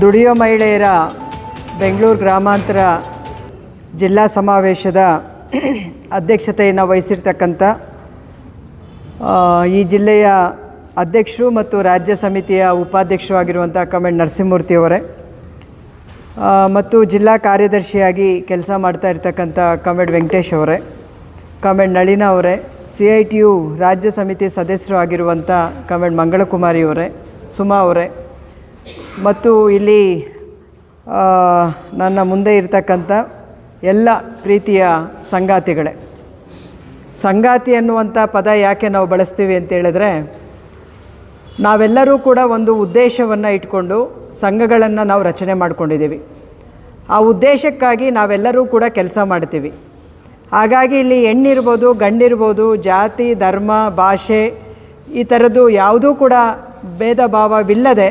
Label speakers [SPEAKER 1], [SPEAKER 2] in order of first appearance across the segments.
[SPEAKER 1] ದುಡಿಯೋ ಮಹಿಳೆಯರ ಬೆಂಗಳೂರು ಗ್ರಾಮಾಂತರ ಜಿಲ್ಲಾ ಸಮಾವೇಶದ ಅಧ್ಯಕ್ಷತೆಯನ್ನು ವಹಿಸಿರ್ತಕ್ಕಂಥ ಈ ಜಿಲ್ಲೆಯ ಅಧ್ಯಕ್ಷರು ಮತ್ತು ರಾಜ್ಯ ಸಮಿತಿಯ ಉಪಾಧ್ಯಕ್ಷರು ಆಗಿರುವಂಥ ಕಮೆಂಟ್ ನರಸಿಂಹಮೂರ್ತಿಯವರೇ ಮತ್ತು ಜಿಲ್ಲಾ ಕಾರ್ಯದರ್ಶಿಯಾಗಿ ಕೆಲಸ ಮಾಡ್ತಾ ಇರ್ತಕ್ಕಂಥ ಕಮೆಂಟ್ ವೆಂಕಟೇಶ್ ಅವರೇ, ಕಮೆಂಟ್ ನಳಿನ ಅವರೇ, ಸಿ ಐ ಟಿ ರಾಜ್ಯ ಸಮಿತಿ ಸದಸ್ಯರು ಆಗಿರುವಂಥ ಕಮೆಂಟ್ ಮಂಗಳಕುಮಾರಿ ಅವರೇ ಸುಮಾ ಅವರೇ. ಮತ್ತು ಇಲ್ಲಿ ನನ್ನ ಮುಂದೆ ಇರ್ತಕ್ಕಂಥ ಎಲ್ಲ ಪ್ರೀತಿಯ ಸಂಗಾತಿಗಳೇ. ಸಂಗಾತಿ ಅನ್ನುವಂಥ ಪದ ಯಾಕೆ ನಾವು ಬಳಸ್ತೀವಿ ಅಂತ ಹೇಳಿದ್ರೆ, ನಾವೆಲ್ಲರೂ ಕೂಡ ಒಂದು ಉದ್ದೇಶವನ್ನು ಇಟ್ಕೊಂಡು ಸಂಘಗಳನ್ನು ನಾವು ರಚನೆ ಮಾಡ್ಕೊಂಡಿದ್ದೀವಿ. ಆ ಉದ್ದೇಶಕ್ಕಾಗಿ ನಾವೆಲ್ಲರೂ ಕೂಡ ಕೆಲಸ ಮಾಡ್ತೀವಿ. ಹಾಗಾಗಿ ಇಲ್ಲಿ ಹೆಣ್ಣಿರ್ಬೋದು, ಗಂಡಿರ್ಬೋದು, ಜಾತಿ, ಧರ್ಮ, ಭಾಷೆ ಈ ಥರದ್ದು ಯಾವುದೂ ಕೂಡ ಭೇದ ಭಾವವಿಲ್ಲದೆ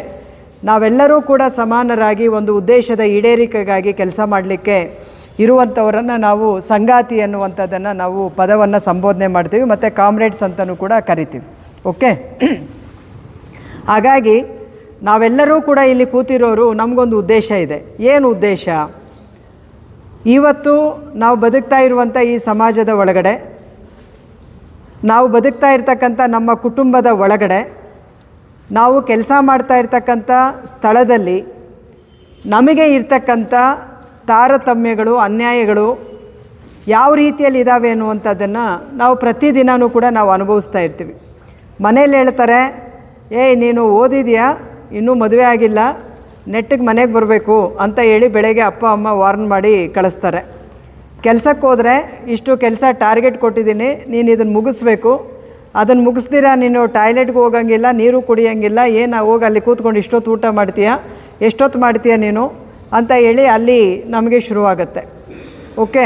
[SPEAKER 1] ನಾವೆಲ್ಲರೂ ಕೂಡ ಸಮಾನರಾಗಿ ಒಂದು ಉದ್ದೇಶದ ಈಡೇರಿಕೆಗಾಗಿ ಕೆಲಸ ಮಾಡಲಿಕ್ಕೆ ಇರುವಂಥವರನ್ನು ನಾವು ಸಂಗಾತಿ ಅನ್ನುವಂಥದ್ದನ್ನು ನಾವು ಪದವನ್ನು ಸಂಬೋಧನೆ ಮಾಡ್ತೀವಿ, ಮತ್ತು ಕಾಮ್ರೇಡ್ಸ್ ಅಂತಲೂ ಕೂಡ ಕರಿತೀವಿ. ಓಕೆ? ಹಾಗಾಗಿ ನಾವೆಲ್ಲರೂ ಕೂಡ ಇಲ್ಲಿ ಕೂತಿರೋರು ನಮಗೊಂದು ಉದ್ದೇಶ ಇದೆ. ಏನು ಉದ್ದೇಶ? ಇವತ್ತು ನಾವು ಬದುಕ್ತಾ ಇರುವಂಥ ಈ ಸಮಾಜದ ಒಳಗಡೆ, ನಾವು ಬದುಕ್ತಾ ಇರ್ತಕ್ಕಂಥ ನಮ್ಮ ಕುಟುಂಬದ ಒಳಗಡೆ ನಾವು ಕೆಲಸ ಮಾಡ್ತಾ ಇರ್ತಕ್ಕಂಥ ಸ್ಥಳದಲ್ಲಿ ನಮಗೆ ಇರ್ತಕ್ಕಂಥ ತಾರತಮ್ಯಗಳು, ಅನ್ಯಾಯಗಳು ಯಾವ ರೀತಿಯಲ್ಲಿ ಇದ್ದಾವೆ ಅನ್ನುವಂಥದ್ದನ್ನು ನಾವು ಪ್ರತಿದಿನವೂ ಕೂಡ ನಾವು ಅನುಭವಿಸ್ತಾ ಇರ್ತೀವಿ. ಮನೇಲಿ ಹೇಳ್ತಾರೆ ಏಯ್ ನೀನು ಓದಿದೆಯಾ? ಇನ್ನೂ ಮದುವೆ ಆಗಿಲ್ಲ. ನೆಟ್ಟಿಗೆ ಮನೆಗೆ ಬರಬೇಕು ಅಂತ ಹೇಳಿ ಬೆಳಗ್ಗೆ ಅಪ್ಪ, ಅಮ್ಮ ವಾರ್ನ್ ಮಾಡಿ ಕಳಿಸ್ತಾರೆ. ಕೆಲಸಕ್ಕೆ ಹೋದರೆ ಇಷ್ಟು ಕೆಲಸ ಟಾರ್ಗೆಟ್ ಕೊಟ್ಟಿದ್ದೀನಿ, ನೀನು ಇದನ್ನು ಮುಗಿಸ್ಬೇಕು. ಅದನ್ನು ಮುಗಿಸ್ದಿರಾ ನೀನು? ಟಾಯ್ಲೆಟ್ಗೆ ಹೋಗಂಗಿಲ್ಲ, ನೀರು ಕುಡಿಯೋಂಗಿಲ್ಲ, ಏನು ಹೋಗಿ ಅಲ್ಲಿ ಕೂತ್ಕೊಂಡು ಇಷ್ಟೊತ್ತು ಊಟ ಮಾಡ್ತೀಯಾ? ಎಷ್ಟೊತ್ತು ಮಾಡ್ತೀಯ ನೀನು? ಅಂತ ಹೇಳಿ ಅಲ್ಲಿ ನಮಗೆ ಶುರುವಾಗುತ್ತೆ. ಓಕೆ?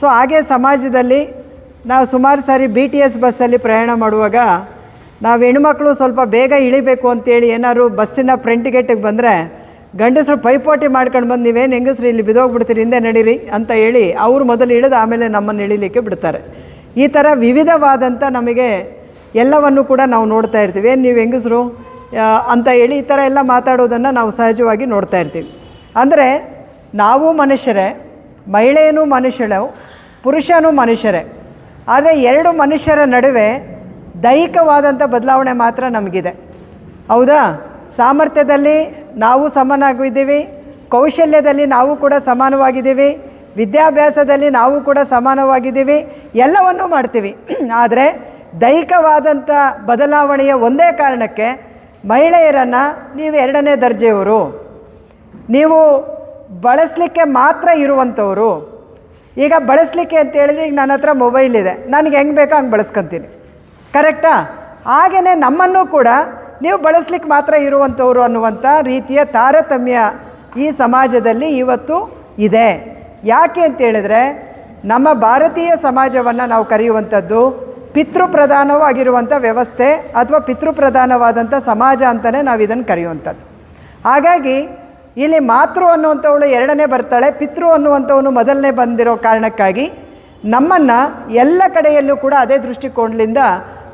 [SPEAKER 1] ಸೊ, ಹಾಗೆ ಸಮಾಜದಲ್ಲಿ ನಾವು ಸುಮಾರು ಸಾರಿ ಬಿ ಟಿ ಎಸ್ ಬಸ್ಸಲ್ಲಿ ಪ್ರಯಾಣ ಮಾಡುವಾಗ ನಾವು ಹೆಣ್ಮಕ್ಳು ಸ್ವಲ್ಪ ಬೇಗ ಇಳಿಬೇಕು ಅಂತೇಳಿ ಏನಾದ್ರು ಬಸ್ಸಿನ ಫ್ರಂಟ್ ಗೇಟಿಗೆ ಬಂದರೆ ಗಂಡಸರು ಪೈಪೋಟಿ ಮಾಡ್ಕೊಂಡು ಬಂದು ನೀವೇನು ಹೆಂಗಸ್ರು ಇಲ್ಲಿ ಬಿದೋಗ್ಬಿಡ್ತೀರಿ, ಹಿಂದೆ ನಡೀರಿ ಅಂತ ಹೇಳಿ ಅವ್ರು ಮೊದಲು ಇಳಿದು ಆಮೇಲೆ ನಮ್ಮನ್ನು ಇಳಿಲಿಕ್ಕೆ ಬಿಡ್ತಾರೆ. ಈ ಥರ ವಿವಿಧವಾದಂಥ ನಮಗೆ ಎಲ್ಲವನ್ನು ಕೂಡ ನಾವು ನೋಡ್ತಾ ಇರ್ತೀವಿ. ಏನು ನೀವು ಹೆಂಗಸರು? ಅಂತ ಹೇಳಿ ಈ ಥರ ಎಲ್ಲ ಮಾತಾಡೋದನ್ನು ನಾವು ಸಹಜವಾಗಿ ನೋಡ್ತಾ ಇರ್ತೀವಿ. ಅಂದರೆ ನಾವು ಮನುಷ್ಯರೇ ಮಹಿಳೆಯೂ ಮನುಷ್ಯಳು, ಪುರುಷನೂ ಮನುಷ್ಯರೇ. ಆದರೆ ಎರಡು ಮನುಷ್ಯರ ನಡುವೆ ದೈಹಿಕವಾದಂಥ ಬದಲಾವಣೆ ಮಾತ್ರ ನಮಗಿದೆ. ಹೌದಾ? ಸಾಮರ್ಥ್ಯದಲ್ಲಿ ನಾವು ಸಮನಾಗಿದ್ದೀವಿ, ಕೌಶಲ್ಯದಲ್ಲಿ ನಾವು ಕೂಡ ಸಮಾನವಾಗಿದ್ದೀವಿ, ವಿದ್ಯಾಭ್ಯಾಸದಲ್ಲಿ ನಾವು ಕೂಡ ಸಮಾನವಾಗಿದ್ದೀವಿ ಎಲ್ಲವನ್ನೂ ಮಾಡ್ತೀವಿ. ಆದರೆ ದೈಹಿಕವಾದಂಥ ಬದಲಾವಣೆಯ ಒಂದೇ ಕಾರಣಕ್ಕೆ ಮಹಿಳೆಯರನ್ನು ನೀವು ಎರಡನೇ ದರ್ಜೆಯವರು. ನೀವು ಬಳಸಲಿಕ್ಕೆ ಮಾತ್ರ ಇರುವಂಥವರು ಈಗ ಬಳಸಲಿಕ್ಕೆ ಅಂತ ಹೇಳಿದ್ರೆ ಈಗ ನನ್ನ ಹತ್ರ ಮೊಬೈಲ್ ಇದೆ. ನನಗೆ ಹೆಂಗೆ ಬೇಕೋ ಹಂಗೆ ಬಳಸ್ಕೊತೀನಿ. ಕರೆಕ್ಟಾ? ಹಾಗೆಯೇ ನಮ್ಮನ್ನು ಕೂಡ ನೀವು ಬಳಸಲಿಕ್ಕೆ ಮಾತ್ರ ಇರುವಂಥವ್ರು ಅನ್ನುವಂಥ ರೀತಿಯ ತಾರತಮ್ಯ ಈ ಸಮಾಜದಲ್ಲಿ ಇವತ್ತು ಇದೆ. ಯಾಕೆ ಅಂತ ಹೇಳಿದ್ರೆ ನಮ್ಮ ಭಾರತೀಯ ಸಮಾಜವನ್ನು ನಾವು ಕರೆಯುವಂಥದ್ದು ಪಿತೃಪ್ರಧಾನವಾಗಿರುವಂಥ ವ್ಯವಸ್ಥೆ ಅಥವಾ ಪಿತೃಪ್ರಧಾನವಾದಂಥ ಸಮಾಜ ಅಂತಲೇ ನಾವು ಇದನ್ನು ಕರೆಯುವಂಥದ್ದು. ಹಾಗಾಗಿ ಇಲ್ಲಿ ಮಾತೃ ಅನ್ನುವಂಥವಳು ಎರಡನೇ ಬರ್ತಾಳೆ, ಪಿತೃ ಅನ್ನುವಂಥವನು ಮೊದಲನೇ ಬಂದಿರೋ ಕಾರಣಕ್ಕಾಗಿ ನಮ್ಮನ್ನು ಎಲ್ಲ ಕಡೆಯಲ್ಲೂ ಕೂಡ ಅದೇ ದೃಷ್ಟಿಕೋನದಿಂದ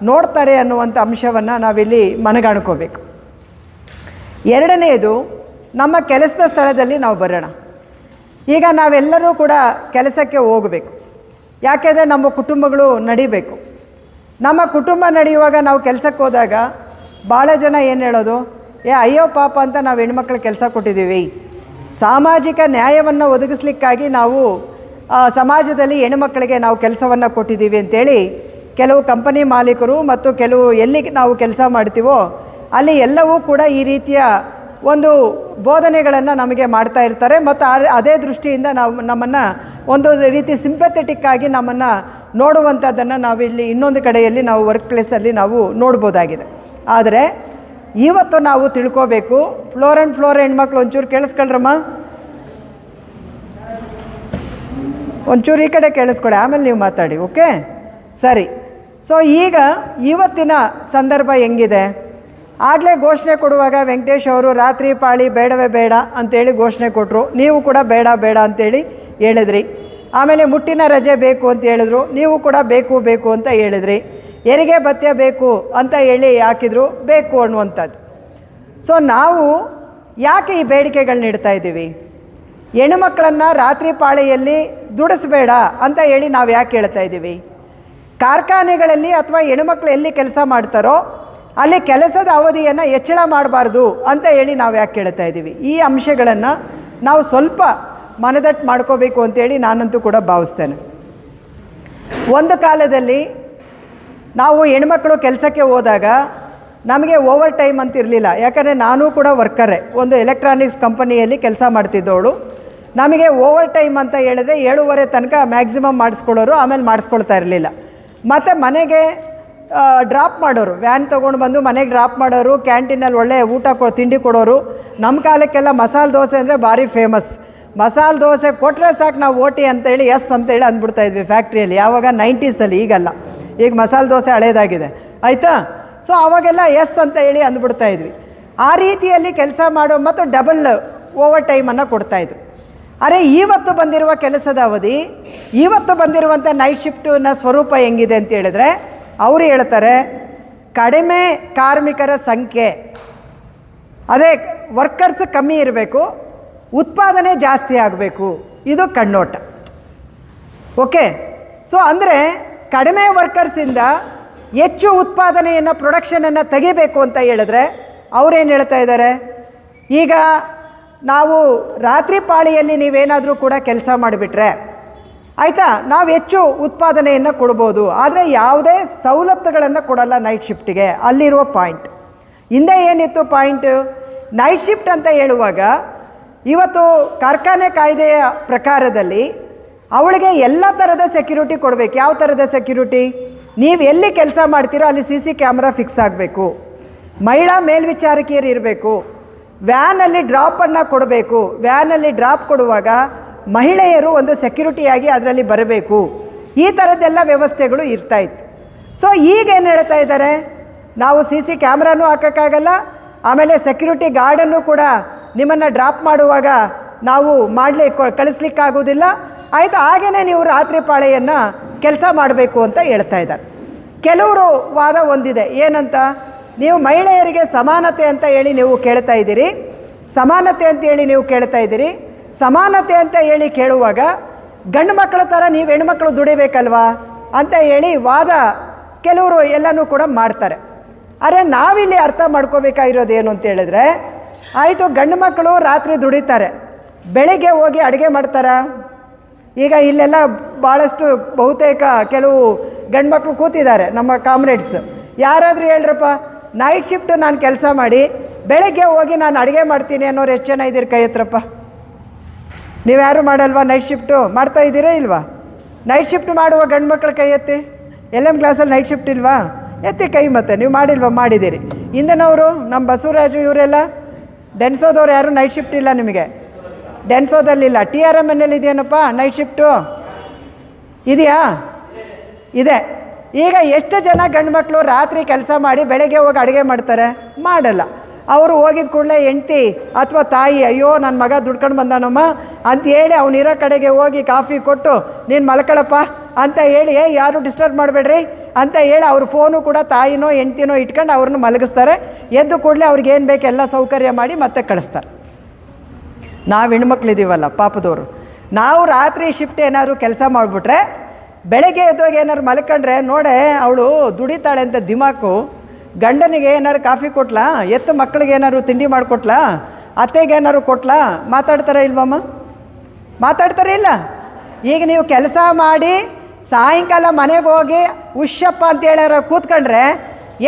[SPEAKER 1] ನೋಡ್ತಾರೆ ಅನ್ನುವಂಥ ಅಂಶವನ್ನು ನಾವಿಲ್ಲಿ ಮನಗಾಣ್ಕೋಬೇಕು. ಎರಡನೆಯದು ನಮ್ಮ ಕೆಲಸದ ಸ್ಥಳದಲ್ಲಿ ನಾವು ಬರೋಣ. ಈಗ ನಾವೆಲ್ಲರೂ ಕೂಡ ಕೆಲಸಕ್ಕೆ ಹೋಗಬೇಕು. ಯಾಕೆಂದರೆ ನಮ್ಮ ಕುಟುಂಬಗಳು ನಡಿಬೇಕು. ನಮ್ಮ ಕುಟುಂಬ ನಡೆಯುವಾಗ ನಾವು ಕೆಲಸಕ್ಕೆ ಹೋದಾಗ ಭಾಳ ಜನ ಏನು ಹೇಳೋದು, ಏ, ಅಯ್ಯೋ ಪಾಪ ಅಂತ ನಾವು ಹೆಣ್ಮಕ್ಳಿಗೆ ಕೆಲಸ ಕೊಟ್ಟಿದ್ದೀವಿ. ಸಾಮಾಜಿಕ ನ್ಯಾಯವನ್ನು ಒದಗಿಸ್ಲಿಕ್ಕಾಗಿ ನಾವು ಸಮಾಜದಲ್ಲಿ ಹೆಣ್ಮಕ್ಳಿಗೆ ನಾವು ಕೆಲಸವನ್ನು ಕೊಟ್ಟಿದ್ದೀವಿ ಅಂತೇಳಿ ಕೆಲವು ಕಂಪನಿ ಮಾಲೀಕರು ಮತ್ತು ಕೆಲವು ಎಲ್ಲಿ ನಾವು ಕೆಲಸ ಮಾಡ್ತೀವೋ, ಅಲ್ಲಿ ಎಲ್ಲವೂ ಕೂಡ ಈ ರೀತಿಯ ಒಂದು ಬೋಧನೆಗಳನ್ನು ನಮಗೆ ಮಾಡ್ತಾ ಇರ್ತಾರೆ ಮತ್ತು ಅದೇ ದೃಷ್ಟಿಯಿಂದ ನಾವು ನಮ್ಮನ್ನು ಒಂದು ರೀತಿ ಸಿಂಪಥೆಟಿಕ್ ಆಗಿ ನಮ್ಮನ್ನು ನೋಡುವಂಥದ್ದನ್ನು ನಾವಿಲ್ಲಿ ಇನ್ನೊಂದು ಕಡೆಯಲ್ಲಿ ನಾವು ವರ್ಕ್ ಪ್ಲೇಸಲ್ಲಿ ನಾವು ನೋಡ್ಬೋದಾಗಿದೆ. ಆದರೆ ಇವತ್ತು ನಾವು ತಿಳ್ಕೋಬೇಕು ಫ್ಲೋರ್ ಆ್ಯಂಡ್ ಫ್ಲೋರ್ ಹೆಣ್ಮಕ್ಳು ಒಂಚೂರು ಕೇಳಿಸ್ಕೊಳ್ರಮ್ಮ? ಒಂಚೂರು ಈ ಕಡೆ ಕೇಳಿಸ್ಕೊಡಿ, ಆಮೇಲೆ ನೀವು ಮಾತಾಡಿ ಓಕೆ ಸರಿ. ಸೊ ಈಗ ಇವತ್ತಿನ ಸಂದರ್ಭ ಹೆಂಗಿದೆ? ಆಗಲೇ ಘೋಷಣೆ ಕೊಡುವಾಗ ವೆಂಕಟೇಶ್ ಅವರು, ರಾತ್ರಿ ಪಾಳಿ ಬೇಡವೇ ಬೇಡ ಅಂತೇಳಿ ಘೋಷಣೆ ಕೊಟ್ಟರು ನೀವು ಕೂಡ ಬೇಡ ಬೇಡ ಅಂತೇಳಿ ಹೇಳಿದ್ರಿ. ಆಮೇಲೆ ಮುಟ್ಟಿನ ರಜೆ ಬೇಕು ಅಂತ ಹೇಳಿದ್ರು. ನೀವು ಕೂಡ ಬೇಕು ಬೇಕು ಅಂತ ಹೇಳಿದ್ರಿ. ಹೆರಿಗೆ ಭತ್ಯ ಬೇಕು ಅಂತ ಹೇಳಿ ಹಾಕಿದ್ರು. ಬೇಕು ಅನ್ನುವಂಥದ್ದು. ಸೊ ನಾವು ಯಾಕೆ ಈ ಬೇಡಿಕೆಗಳನ್ನ ಇಡ್ತಾ ಇದ್ದೀವಿ? ಹೆಣ್ಣುಮಕ್ಕಳನ್ನು ರಾತ್ರಿ ಪಾಳಿಯಲ್ಲಿ ದುಡಿಸ್ಬೇಡ ಅಂತ ಹೇಳಿ ನಾವು ಯಾಕೆ ಹೇಳ್ತಾ ಇದ್ದೀವಿ? ಕಾರ್ಖಾನೆಗಳಲ್ಲಿ ಅಥವಾ ಹೆಣ್ಣುಮಕ್ಳು ಎಲ್ಲಿ ಕೆಲಸ ಮಾಡ್ತಾರೋ ಅಲ್ಲಿ ಕೆಲಸದ ಅವಧಿಯನ್ನು ಹೆಚ್ಚಳ ಮಾಡಬಾರ್ದು ಅಂತ ಹೇಳಿ ನಾವು ಯಾಕೆ ಕೇಳ್ತಾ ಇದ್ದೀವಿ? ಈ ಅಂಶಗಳನ್ನು ನಾವು ಸ್ವಲ್ಪ ಮನದಟ್ಟು ಮಾಡ್ಕೋಬೇಕು ಅಂತೇಳಿ ನಾನಂತೂ ಕೂಡ ಭಾವಿಸ್ತೇನೆ. ಒಂದು ಕಾಲದಲ್ಲಿ ನಾವು ಹೆಣ್ಮಕ್ಳು ಕೆಲಸಕ್ಕೆ ಹೋದಾಗ ನಮಗೆ ಓವರ್ ಟೈಮ್ ಅಂತ ಇರಲಿಲ್ಲ. ಯಾಕಂದರೆ ನಾನು ಕೂಡ ವರ್ಕರೇ. ಒಂದು ಎಲೆಕ್ಟ್ರಾನಿಕ್ಸ್ ಕಂಪನಿಯಲ್ಲಿ ಕೆಲಸ ಮಾಡ್ತಿದ್ದವಳು. ನಮಗೆ ಓವರ್ ಟೈಮ್ ಅಂತ ಹೇಳಿದ್ರೆ ಏಳುವರೆ ತನಕ ಮ್ಯಾಕ್ಸಿಮಮ್ ಮಾಡಿಸ್ಕೊಳ್ಳೋರು ಆಮೇಲೆ ಮಾಡಿಸ್ಕೊಳ್ತಾ ಇರಲಿಲ್ಲ. ಮತ್ತು ಮನೆಗೆ ಡ್ರಾಪ್ ಮಾಡೋರು. ವ್ಯಾನ್ ತೊಗೊಂಡು ಬಂದು ಮನೆಗೆ ಡ್ರಾಪ್ ಮಾಡೋರು ಕ್ಯಾಂಟೀನಲ್ಲಿ ಒಳ್ಳೆ ಊಟ ಕೊ ತಿಂಡಿ ಕೊಡೋರು. ನಮ್ಮ ಕಾಲಕ್ಕೆಲ್ಲ ಮಸಾಲೆ ದೋಸೆ ಅಂದರೆ ಭಾರಿ ಫೇಮಸ್ ಮಸಾಲೆ ದೋಸೆ ಕೊಟ್ಟರೆ ಸಾಕು ನಾವು ಓಟಿ ಅಂತೇಳಿ ಎಸ್ ಅಂತೇಳಿ ಅಂದ್ಬಿಡ್ತಾ ಇದ್ವಿ ಫ್ಯಾಕ್ಟ್ರಿಯಲ್ಲಿ ಯಾವಾಗ ನೈಂಟೀಸಲ್ಲಿ ಈಗಲ್ಲ. ಈಗ ಮಸಾಲೆ ದೋಸೆ ಹಳೇದಾಗಿದೆ. ಆಯಿತಾ? ಸೊ ಅವಾಗೆಲ್ಲ ಎಸ್ ಅಂತ ಹೇಳಿ ಅಂದ್ಬಿಡ್ತಾ ಇದ್ವಿ. ಆ ರೀತಿಯಲ್ಲಿ ಕೆಲಸ ಮಾಡೋ ಮತ್ತು ಡಬಲ್ ಓವರ್ ಟೈಮನ್ನು ಕೊಡ್ತಾಯಿದ್ರು ಅರೆ ಇವತ್ತು ಬಂದಿರುವ ಕೆಲಸದ ಅವಧಿ ಇವತ್ತು ಬಂದಿರುವಂಥ ನೈಟ್ ಶಿಫ್ಟಿನ ಸ್ವರೂಪ ಹೆಂಗಿದೆ ಅಂತ ಹೇಳಿದ್ರೆ ಅವರು ಹೇಳ್ತಾರೆ, ಕಡಿಮೆ ಕಾರ್ಮಿಕರ ಸಂಖ್ಯೆ. ಅದೇ ವರ್ಕರ್ಸ್ ಕಮ್ಮಿ ಇರಬೇಕು, ಉತ್ಪಾದನೆ ಜಾಸ್ತಿ ಆಗಬೇಕು. ಇದು ಕಣ್ಣೋಟ. ಓಕೆ ಸೊ ಅಂದರೆ ಕಡಿಮೆ ವರ್ಕರ್ಸಿಂದ ಹೆಚ್ಚು ಉತ್ಪಾದನೆಯನ್ನು ಪ್ರೊಡಕ್ಷನನ್ನು ತೆಗಿಬೇಕು ಅಂತ ಹೇಳಿದ್ರೆ ಅವರೇನು ಹೇಳ್ತಾ ಇದ್ದಾರೆ? ಈಗ ನಾವು ರಾತ್ರಿ ಪಾಳಿಯಲ್ಲಿ ನೀವೇನಾದರೂ ಕೂಡ ಕೆಲಸ ಮಾಡಿಬಿಟ್ರೆ ಆಯಿತಾ? ನಾವು ಹೆಚ್ಚು ಉತ್ಪಾದನೆಯನ್ನು ಕೊಡ್ಬೋದು. ಆದರೆ ಯಾವುದೇ ಸವಲತ್ತುಗಳನ್ನು ಕೊಡಲ್ಲ ನೈಟ್ ಶಿಫ್ಟಿಗೆ ಅಲ್ಲಿರುವ ಪಾಯಿಂಟ್ ಹಿಂದೆ ಏನಿತ್ತು ಪಾಯಿಂಟ್ ನೈಟ್ ಶಿಫ್ಟ್ ಅಂತ ಹೇಳುವಾಗ, ಇವತ್ತು ಕಾರ್ಖಾನೆ ಕಾಯ್ದೆಯ ಪ್ರಕಾರದಲ್ಲಿ ಅವಳಿಗೆ ಎಲ್ಲ ಥರದ ಸೆಕ್ಯೂರಿಟಿ ಕೊಡಬೇಕು. ಯಾವ ಥರದ ಸೆಕ್ಯೂರಿಟಿ ನೀವು ಎಲ್ಲಿ ಕೆಲಸ ಮಾಡ್ತೀರೋ ಅಲ್ಲಿ ಸಿ ಸಿ ಕ್ಯಾಮ್ರಾ ಫಿಕ್ಸ್ ಆಗಬೇಕು. ಮಹಿಳಾ ಮೇಲ್ವಿಚಾರಕಿಯರು ಇರಬೇಕು. ವ್ಯಾನಲ್ಲಿ ಡ್ರಾಪನ್ನು ಕೊಡಬೇಕು. ವ್ಯಾನಲ್ಲಿ ಡ್ರಾಪ್ ಕೊಡುವಾಗ ಮಹಿಳೆಯರು ಒಂದು ಸೆಕ್ಯೂರಿಟಿಯಾಗಿ ಅದರಲ್ಲಿ ಬರಬೇಕು. ಈ ಥರದ್ದೆಲ್ಲ ವ್ಯವಸ್ಥೆಗಳು ಇರ್ತಾಯಿತ್ತು ಸೊ ಈಗ ಏನು ಹೇಳ್ತಾ ಇದ್ದಾರೆ? ನಾವು ಸಿ ಸಿ ಕ್ಯಾಮ್ರಾನೂ ಹಾಕೋಕ್ಕಾಗಲ್ಲ, ಆಮೇಲೆ ಸೆಕ್ಯೂರಿಟಿ ಗಾರ್ಡನ್ನು ಕೂಡ ನಿಮ್ಮನ್ನು ಡ್ರಾಪ್ ಮಾಡುವಾಗ ನಾವು ಮಾಡಲಿ ಕಳಿಸ್ಲಿಕ್ಕಾಗೋದಿಲ್ಲ ಆಯಿತು ಹಾಗೆಯೇ ನೀವು ರಾತ್ರಿ ಪಾಳೆಯನ್ನು ಕೆಲಸ ಮಾಡಬೇಕು ಅಂತ ಹೇಳ್ತಾ ಇದ್ದಾರೆ. ಕೆಲವರು ವಾದ ಒಂದಿದೆ ಏನಂತ? ನೀವು ಮಹಿಳೆಯರಿಗೆ ಸಮಾನತೆ ಅಂತ ಹೇಳಿ ನೀವು ಕೇಳ್ತಾ ಇದ್ದೀರಿ. ಸಮಾನತೆ ಅಂತ ಹೇಳಿ ನೀವು ಕೇಳ್ತಾ ಇದ್ದೀರಿ. ಸಮಾನತೆ ಅಂತ ಹೇಳಿ ಕೇಳುವಾಗ ಗಂಡು ಮಕ್ಕಳ ಥರ ನೀವು ಹೆಣ್ಮಕ್ಳು ದುಡಿಬೇಕಲ್ವಾ ಅಂತ ಹೇಳಿ ವಾದ ಕೆಲವರು ಎಲ್ಲನೂ ಕೂಡ ಮಾಡ್ತಾರೆ. ಅರೆ ನಾವಿಲ್ಲಿ ಅರ್ಥ ಮಾಡ್ಕೋಬೇಕಾಗಿರೋದು ಏನು ಅಂತ ಹೇಳಿದ್ರೆ, ಆಯಿತು ಗಂಡು ಮಕ್ಕಳು ರಾತ್ರಿ ದುಡಿತಾರೆ, ಬೆಳಿಗ್ಗೆ ಹೋಗಿ ಅಡುಗೆ ಮಾಡ್ತಾರಾ? ಈಗ ಇಲ್ಲೆಲ್ಲ ಭಾಳಷ್ಟು ಬಹುತೇಕ ಕೆಲವು ಗಂಡು ಮಕ್ಕಳು ಕೂತಿದ್ದಾರೆ ನಮ್ಮ ಕಾಮ್ರೇಡ್ಸ್ ಯಾರಾದರೂ ಹೇಳ್ರಪ್ಪ ನೈಟ್ ಶಿಫ್ಟ್ ನಾನು ಕೆಲಸ ಮಾಡಿ, ಬೆಳಗ್ಗೆ ಹೋಗಿ ನಾನು ಅಡುಗೆ ಮಾಡ್ತೀನಿ ಅನ್ನೋರು ಎಷ್ಟು ಜನ ಇದ್ದೀರಿ ಕೈ ಹತ್ರಪ್ಪ ನೀವು ಯಾರು ಮಾಡಲ್ವಾ ನೈಟ್ ಶಿಫ್ಟು ಮಾಡ್ತಾ ಇದ್ದೀರಾ ಇಲ್ವಾ? ನೈಟ್ ಶಿಫ್ಟ್ ಮಾಡುವ ಗಂಡು ಮಕ್ಕಳ ಕೈ ಎತ್ತಿ? ಎಲ್ ಎಂ ಕ್ಲಾಸಲ್ಲಿ ನೈಟ್ ಶಿಫ್ಟ್ ಇಲ್ವಾ? ಎತ್ತಿ ಕೈ ಮತ್ತೆ, ನೀವು ಮಾಡಿಲ್ವಾ? ಮಾಡಿದ್ದೀರಿ. ಹಿಂದಿನವರು ನಮ್ಮ ಬಸವರಾಜು ಇವರೆಲ್ಲ, ಡೆನ್ಸೋದವ್ರು ಯಾರು ನೈಟ್ ಶಿಫ್ಟ್ ಇಲ್ಲ ನಿಮಗೆ? ಡೆನ್ಸೋದಲ್ಲಿಲ್ಲ ಟಿ ಆರ್ ಎಂ ಎನ್ನಲ್ಲಿ ಇದೆಯೇನಪ್ಪ ನೈಟ್ ಶಿಫ್ಟು ಇದೆಯಾ? ಇದೆ. ಈಗ ಎಷ್ಟು ಜನ ಗಂಡು ಮಕ್ಕಳು ರಾತ್ರಿ ಕೆಲಸ ಮಾಡಿ ಬೆಳಗ್ಗೆ ಹೋಗಿ ಅಡುಗೆ ಮಾಡ್ತಾರೆ? ಮಾಡಲ್ಲ. ಅವರು ಹೋಗಿದ ಕೂಡಲೇ ಹೆಂಡ್ತಿ ಅಥವಾ ತಾಯಿ, ಅಯ್ಯೋ ನನ್ನ ಮಗ ದುಡ್ಕೊಂಡು ಬಂದಾನಮ್ಮ, ಅಂತ ಹೇಳಿ ಅವನಿರೋ ಕಡೆಗೆ ಹೋಗಿ ಕಾಫಿ ಕೊಟ್ಟು, ನೀನು ಮಲ್ಕೊಳಪ್ಪ ಅಂತ ಹೇಳಿ ಏ ಯಾರು ಡಿಸ್ಟರ್ಬ್ ಮಾಡಬೇಡ್ರಿ ಅಂತ ಹೇಳಿ ಅವ್ರ ಫೋನು ಕೂಡ ತಾಯಿನೋ, ಹೆಂಡ್ತಿನೋ ಇಟ್ಕೊಂಡು ಅವ್ರನ್ನ ಮಲಗಿಸ್ತಾರೆ. ಎದ್ದು ಕೂಡಲೇ ಅವ್ರಿಗೆ ಏನು ಬೇಕು ಎಲ್ಲ ಸೌಕರ್ಯ ಮಾಡಿ ಮತ್ತೆ ಕಳಿಸ್ತಾರೆ. ನಾವು ಹೆಣ್ಮಕ್ಳಿದ್ದೀವಲ್ಲ ಪಾಪದವರು. ನಾವು ರಾತ್ರಿ ಶಿಫ್ಟ್ ಏನಾದರೂ ಕೆಲಸ ಮಾಡಿಬಿಟ್ರೆ, ಬೆಳಗ್ಗೆ ಎದ್ದೋಗಿ ಏನಾದ್ರು ಮಲ್ಕೊಂಡ್ರೆ, ನೋಡೆ, ಅವಳು ದುಡಿತಾಳೆ ಅಂತ ದಿಮಾಕು. ಗಂಡನಿಗೆ ಏನಾದ್ರು ಕಾಫಿ ಕೊಟ್ಲಾ? ಎತ್ತು ಮಕ್ಕಳಿಗೆ ಏನಾದ್ರು ತಿಂಡಿ ಮಾಡಿಕೊಟ್ಲಾ? ಅತ್ತೆಗೆ ಏನಾದ್ರು ಕೊಟ್ಲಾ? ಮಾತಾಡ್ತಾರಾ ಇಲ್ವಮ್ಮ? ಮಾತಾಡ್ತಾರೆ ಇಲ್ಲ? ಈಗ ನೀವು ಕೆಲಸ ಮಾಡಿ ಸಾಯಂಕಾಲ ಮನೆಗೆ ಹೋಗಿ ಹುಷ್ಯಪ್ಪ ಅಂತ ಹೇಳ್ಯಾರ ಕೂತ್ಕೊಂಡ್ರೆ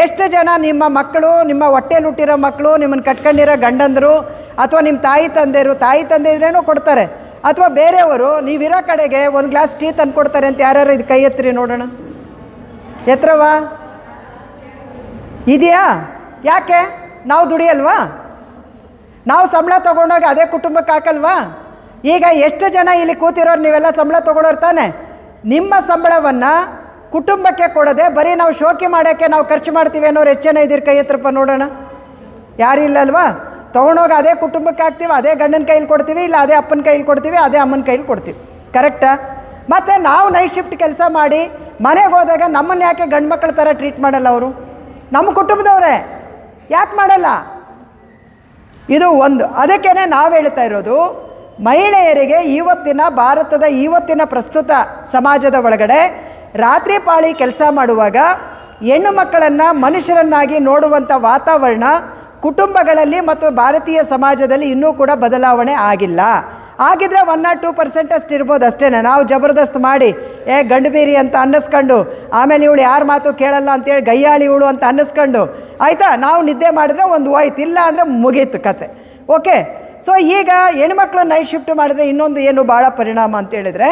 [SPEAKER 1] ಎಷ್ಟು ಜನ ನಿಮ್ಮ ಮಕ್ಕಳು, ನಿಮ್ಮ ಹೊಟ್ಟೆಲಿ ಹುಟ್ಟಿರೋ ಮಕ್ಕಳು ನಿಮ್ಮನ್ನು ಕಟ್ಕೊಂಡಿರೋ ಗಂಡಂದರು ಅಥವಾ ನಿಮ್ಮ ತಾಯಿ ತಂದೆಯರು, ತಾಯಿ ತಂದೆ ಇದ್ರೇನೋ ಕೊಡ್ತಾರೆ. ಅಥವಾ ಬೇರೆಯವರು, ನೀವಿರೋ ಕಡೆಗೆ ಒಂದು ಗ್ಲಾಸ್ ಟೀ ತಂದು ಕೊಡ್ತಾರೆ ಅಂತ ಯಾರ್ಯಾರು ಇದು ಕೈ ಎತ್ತಿರಿ ನೋಡೋಣ? ಎತ್ತರವಾ ಇದೆಯಾ? ಯಾಕೆ? ನಾವು ದುಡಿಯಲ್ವಾ? ನಾವು ಸಂಬಳ ತೊಗೊಂಡೋಗಿ ಅದೇ ಕುಟುಂಬಕ್ಕೆ ಹಾಕಲ್ವಾ? ಈಗ ಎಷ್ಟು ಜನ ಇಲ್ಲಿ ಕೂತಿರೋರು ನೀವೆಲ್ಲ ಸಂಬಳ ತೊಗೊಳೋರು ತಾನೆ? ನಿಮ್ಮ ಸಂಬಳವನ್ನು ಕುಟುಂಬಕ್ಕೆ ಕೊಡದೆ ಬರೀ ನಾವು ಶೋಕಿ ಮಾಡೋಕ್ಕೆ ನಾವು ಖರ್ಚು ಮಾಡ್ತೀವಿ ಅನ್ನೋರು ಎಷ್ಟು ಜನ ಇದ್ದೀರಿ ಕೈ ಹತ್ರಪ್ಪ ನೋಡೋಣ. ಯಾರು ಇಲ್ಲಲ್ವಾ ತೊಗೊಂಡೋಗಿ ಅದೇ ಕುಟುಂಬಕ್ಕೆ ಹಾಕ್ತೀವಿ, ಅದೇ ಗಂಡನ ಕೈಲಿ ಕೊಡ್ತೀವಿ, ಇಲ್ಲ ಅದೇ ಅಪ್ಪನ ಕೈಲಿ ಕೊಡ್ತೀವಿ, ಅದೇ ಅಮ್ಮನ ಕೈಲಿ ಕೊಡ್ತೀವಿ. ಕರೆಕ್ಟಾ ಮತ್ತು ನಾವು ನೈಟ್ ಶಿಫ್ಟ್ ಕೆಲಸ ಮಾಡಿ ಮನೆಗೆ ಹೋದಾಗ ನಮ್ಮನ್ನು ಯಾಕೆ ಗಂಡು ಮಕ್ಕಳ ಥರ ಟ್ರೀಟ್ ಮಾಡಲ್ಲ ಅವರು? ನಮ್ಮ ಕುಟುಂಬದವರೇ, ಯಾಕೆ ಮಾಡಲ್ಲ? ಇದು ಒಂದು ಅದಕ್ಕೇ ನಾವು ಹೇಳ್ತಾ ಇರೋದು, ಮಹಿಳೆಯರಿಗೆ ಇವತ್ತಿನ ಭಾರತದ ಇವತ್ತಿನ ಪ್ರಸ್ತುತ ಸಮಾಜದ ಒಳಗಡೆ ರಾತ್ರಿ ಪಾಳಿ ಕೆಲಸ ಮಾಡುವಾಗ ಹೆಣ್ಣು ಮಕ್ಕಳನ್ನು ಮನುಷ್ಯರನ್ನಾಗಿ ನೋಡುವಂಥ ವಾತಾವರಣ ಕುಟುಂಬಗಳಲ್ಲಿ ಮತ್ತು ಭಾರತೀಯ ಸಮಾಜದಲ್ಲಿ ಇನ್ನೂ ಕೂಡ ಬದಲಾವಣೆ ಆಗಿಲ್ಲ. ಆಗಿದ್ದರೆ ಒನ್ ಆರ್ ಟೂ ಪರ್ಸೆಂಟ್ ಅಷ್ಟು ಇರ್ಬೋದು ಅಷ್ಟೇ ನಾವು ಜಬರ್ದಸ್ತ್ ಮಾಡಿ ಏ, ಗಂಡು ಬೀರಿ ಅಂತ ಅನ್ನಿಸ್ಕೊಂಡು. ಆಮೇಲೆ ಇವಳು ಯಾರ ಮಾತು ಕೇಳಲ್ಲ ಅಂತೇಳಿ ಗಯ್ಯಾಳಿ ಇವಳು ಅಂತ ಅನ್ನಿಸ್ಕೊಂಡು. ಆಯಿತಾ? ನಾವು ನಿದ್ದೆ ಮಾಡಿದ್ರೆ ಒಂದು ಹೋಯ್ತು. ಇಲ್ಲ ಅಂದರೆ ಮುಗೀತು ಕತೆ. ಓಕೆ? ಸೊ ಈಗ ಹೆಣ್ಮಕ್ಳು ನೈಟ್ ಶಿಫ್ಟ್ ಮಾಡಿದ್ರೆ ಇನ್ನೊಂದು ಏನು ಭಾಳ ಪರಿಣಾಮ ಅಂತ ಹೇಳಿದ್ರೆ,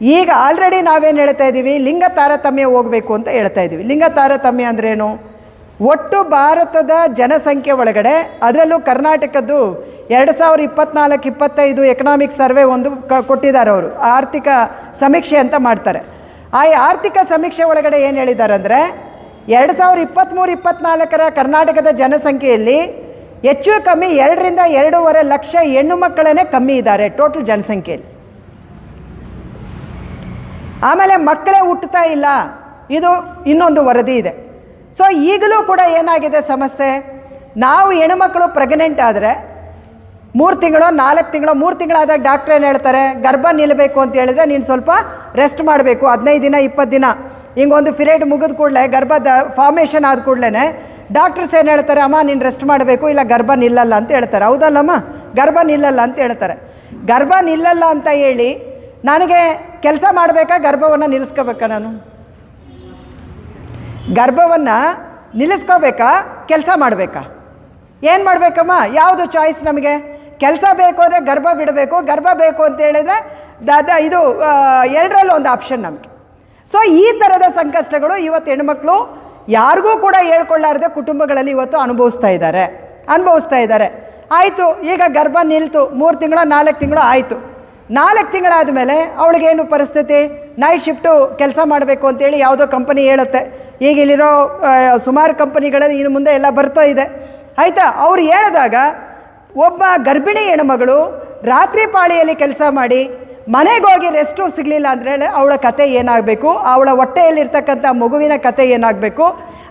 [SPEAKER 1] ಈಗ ಆಲ್ರೆಡಿ ನಾವೇನು ಹೇಳ್ತಾ ಇದ್ದೀವಿ ಲಿಂಗ ತಾರತಮ್ಯ ಹೋಗಬೇಕು ಅಂತ ಹೇಳ್ತಾ ಇದ್ದೀವಿ ಲಿಂಗ ತಾರತಮ್ಯ ಅಂದ್ರೇನು? ಒಟ್ಟು ಭಾರತದ ಜನಸಂಖ್ಯೆ ಒಳಗಡೆ, ಅದರಲ್ಲೂ ಕರ್ನಾಟಕದ್ದು ಎರಡು ಸಾವಿರ ಇಪ್ಪತ್ನಾಲ್ಕು ಇಪ್ಪತ್ತೈದು ಎಕನಾಮಿಕ್ ಸರ್ವೆ ಒಂದು ಕೊಟ್ಟಿದ್ದಾರೆ ಅವರು. ಆರ್ಥಿಕ ಸಮೀಕ್ಷೆ ಅಂತ ಮಾಡ್ತಾರೆ. ಆ ಆರ್ಥಿಕ ಸಮೀಕ್ಷೆ ಒಳಗಡೆ ಏನು ಹೇಳಿದ್ದಾರೆ ಅಂದರೆ ಎರಡು ಸಾವಿರ ಇಪ್ಪತ್ತ್ಮೂರು ಇಪ್ಪತ್ನಾಲ್ಕರ ಕರ್ನಾಟಕದ ಜನಸಂಖ್ಯೆಯಲ್ಲಿ ಹೆಚ್ಚು ಕಮ್ಮಿ ಎರಡರಿಂದ ಎರಡೂವರೆ ಲಕ್ಷ ಹೆಣ್ಣು ಮಕ್ಕಳೇ ಕಮ್ಮಿ ಇದ್ದಾರೆ ಟೋಟಲ್ ಜನಸಂಖ್ಯೆಯಲ್ಲಿ. ಆಮೇಲೆ ಮಕ್ಕಳೇ ಹುಟ್ಟುತ್ತಾ ಇಲ್ಲ. ಇದು ಇನ್ನೊಂದು ವರದಿ ಇದೆ. ಸೊ ಈಗಲೂ ಕೂಡ ಏನಾಗಿದೆ ಸಮಸ್ಯೆ? ನಾವು ಹೆಣ್ಮಕ್ಳು ಪ್ರೆಗ್ನೆಂಟ್ ಆದರೆ ಮೂರು ತಿಂಗಳು, ನಾಲ್ಕು ತಿಂಗಳು, ಮೂರು ತಿಂಗಳಾದಾಗ ಡಾಕ್ಟ್ರ್ ಏನು ಹೇಳ್ತಾರೆ? ಗರ್ಭ ನಿಲ್ಲಬೇಕು ಅಂತ ಹೇಳಿದ್ರೆ ನೀನು ಸ್ವಲ್ಪ ರೆಸ್ಟ್ ಮಾಡಬೇಕು. ಹದಿನೈದು ದಿನ, ಇಪ್ಪತ್ತು ದಿನ. ಹಿಂಗೊಂದು ಪಿರಿಯಡ್ ಮುಗಿದ ಕೂಡಲೇ, ಗರ್ಭದ ಫಾರ್ಮೇಷನ್ ಆದ ಕೂಡಲೇ ಡಾಕ್ಟರ್ಸ್ ಏನು ಹೇಳ್ತಾರೆ? ಅಮ್ಮ, ನೀನು ರೆಸ್ಟ್ ಮಾಡಬೇಕು, ಇಲ್ಲ ಗರ್ಭ ನಿಲ್ಲಲ್ಲ ಅಂತ ಹೇಳ್ತಾರೆ. ಹೌದಲ್ಲಮ್ಮ? ಗರ್ಭ ನಿಲ್ಲಲ್ಲ ಅಂತ ಹೇಳ್ತಾರೆ. ಗರ್ಭ ನಿಲ್ಲಲ್ಲ ಅಂತ ಹೇಳಿ ನನಗೆ ಕೆಲಸ ಮಾಡಬೇಕಾ? ಗರ್ಭವನ್ನು ನಿಲ್ಲಿಸ್ಕೋಬೇಕಾ ನಾನು? ಗರ್ಭವನ್ನು ನಿಲ್ಲಿಸ್ಕೋಬೇಕಾ? ಕೆಲಸ ಮಾಡಬೇಕಾ? ಏನು ಮಾಡಬೇಕಮ್ಮ? ಯಾವುದು ಚಾಯ್ಸ್ ನಮಗೆ? ಕೆಲಸ ಬೇಕು ಅಂದರೆ ಗರ್ಭ ಬಿಡಬೇಕು, ಗರ್ಭ ಬೇಕು ಅಂತ ಹೇಳಿದ್ರೆ ದಾದ ಇದು ಎರಡರಲ್ಲಿ ಒಂದು ಆಪ್ಷನ್ ನಮಗೆ. ಸೊ ಈ ಥರದ ಸಂಕಷ್ಟಗಳು ಇವತ್ತು ಹೆಣ್ಮಕ್ಳು ಯಾರಿಗೂ ಕೂಡ ಹೇಳ್ಕೊಳ್ಳಾರ್ದೆ ಕುಟುಂಬಗಳಲ್ಲಿ ಇವತ್ತು ಅನುಭವಿಸ್ತಾ ಇದ್ದಾರೆ. ಅನುಭವಿಸ್ತಾ ಇದ್ದಾರೆ. ಆಯಿತು, ಈಗ ಗರ್ಭ ನಿಲ್ತು, ಮೂರು ತಿಂಗಳು, ನಾಲ್ಕು ತಿಂಗಳು ಆಯಿತು. ನಾಲ್ಕು ತಿಂಗಳಾದ ಮೇಲೆ ಅವಳಿಗೇನು ಪರಿಸ್ಥಿತಿ? ನೈಟ್ ಶಿಫ್ಟು ಕೆಲಸ ಮಾಡಬೇಕು ಅಂತೇಳಿ ಯಾವುದೋ ಕಂಪನಿ ಹೇಳುತ್ತೆ. ಈಗ ಇಲ್ಲಿರೋ ಸುಮಾರು ಕಂಪನಿಗಳಲ್ಲಿ ಇನ್ನು ಮುಂದೆ ಎಲ್ಲ ಬರ್ತಾ ಇದೆ. ಆಯಿತಾ? ಅವ್ರು ಹೇಳಿದಾಗ ಒಬ್ಬ ಗರ್ಭಿಣಿ ಹೆಣ್ಮಗಳು ರಾತ್ರಿ ಪಾಳಿಯಲ್ಲಿ ಕೆಲಸ ಮಾಡಿ ಮನೆಗೋಗಿ ರೆಸ್ಟು ಸಿಗಲಿಲ್ಲ ಅಂದರೆ ಅವಳ ಕತೆ ಏನಾಗಬೇಕು? ಅವಳ ಹೊಟ್ಟೆಯಲ್ಲಿರ್ತಕ್ಕಂಥ ಮಗುವಿನ ಕತೆ ಏನಾಗಬೇಕು?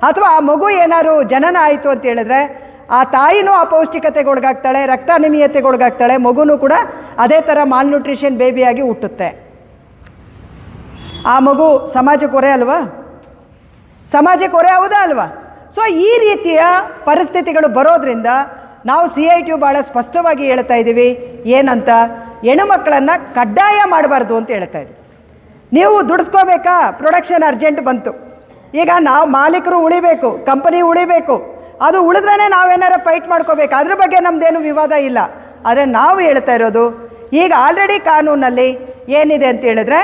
[SPEAKER 1] ಅಥವಾ ಆ ಮಗು ಏನಾದ್ರು ಜನನ ಆಯಿತು ಅಂತ ಹೇಳಿದ್ರೆ ಆ ತಾಯಿನೂ ಅಪೌಷ್ಟಿಕತೆಗೊಳಗಾಗ್ತಾಳೆ ಒಳಗಾಗ್ತಾಳೆ ರಕ್ತಾನಿಮಿಯತೆಗೆ ಒಳಗಾಗ್ತಾಳೆ, ಮಗುನೂ ಕೂಡ ಅದೇ ಥರ ಮಾಲ್ನ್ಯೂಟ್ರಿಷನ್ ಬೇಬಿಯಾಗಿ ಹುಟ್ಟುತ್ತೆ. ಆ ಮಗು ಸಮಾಜಕ್ಕೆ ಹೊರೆ ಅಲ್ವಾ? ಸಮಾಜಕ್ಕೆ ಹೊರೆ ಹೌದಾ ಅಲ್ವಾ? ಸೊ ಈ ರೀತಿಯ ಪರಿಸ್ಥಿತಿಗಳು ಬರೋದ್ರಿಂದ ನಾವು ಸಿ ಐ ಟಿ ಭಾಳ ಸ್ಪಷ್ಟವಾಗಿ ಹೇಳ್ತಾ ಇದ್ದೀವಿ. ಏನಂತ? ಹೆಣ್ಣುಮಕ್ಕಳನ್ನು ಕಡ್ಡಾಯ ಮಾಡಬಾರ್ದು ಅಂತ ಹೇಳ್ತಾ ಇದ್ದೀವಿ ನೀವು ದುಡಿಸ್ಕೋಬೇಕಾ? ಪ್ರೊಡಕ್ಷನ್ ಅರ್ಜೆಂಟ್ ಬಂತು. ಈಗ ನಾವು ಮಾಲೀಕರು ಉಳಿಬೇಕು ಕಂಪನಿ ಉಳಿಬೇಕು. ಅದು ಉಳಿದ್ರೇ ನಾವೇನಾರ ಫೈಟ್ ಮಾಡ್ಕೋಬೇಕು. ಅದ್ರ ಬಗ್ಗೆ ನಮ್ಮದೇನು ವಿವಾದ ಇಲ್ಲ. ಆದರೆ ನಾವು ಹೇಳ್ತಾ ಇರೋದು, ಈಗ ಆಲ್ರೆಡಿ ಕಾನೂನಲ್ಲಿ ಏನಿದೆ ಅಂತ ಹೇಳಿದ್ರೆ,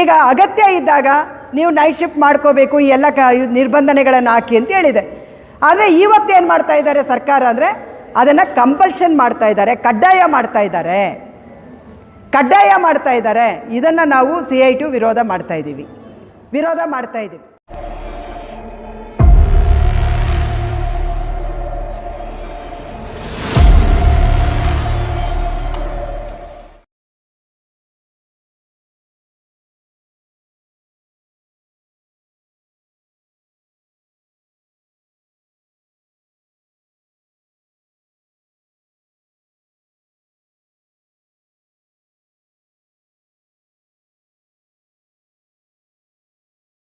[SPEAKER 1] ಈಗ ಅಗತ್ಯ ಇದ್ದಾಗ ನೀವು ನೈಟ್ ಶಿಫ್ಟ್ ಮಾಡ್ಕೋಬೇಕು, ಈ ಎಲ್ಲ ಕ ನಿರ್ಬಂಧನೆಗಳನ್ನು ಹಾಕಿ ಅಂತ ಹೇಳಿದೆ. ಆದರೆ ಇವತ್ತೇನು ಮಾಡ್ತಾ ಇದ್ದಾರೆ ಸರ್ಕಾರ ಅಂದರೆ ಅದನ್ನು ಕಂಪಲ್ಷನ್ ಮಾಡ್ತಾ ಇದ್ದಾರೆ, ಕಡ್ಡಾಯ ಮಾಡ್ತಾ ಇದ್ದಾರೆ. ಕಡ್ಡಾಯ ಮಾಡ್ತಾ ಇದ್ದಾರೆ. ಇದನ್ನು ನಾವು ಸಿ ಐ ಟು ವಿರೋಧ ಮಾಡ್ತಾ ಇದ್ದೀವಿ. ವಿರೋಧ ಮಾಡ್ತಾ ಇದ್ದೀವಿ.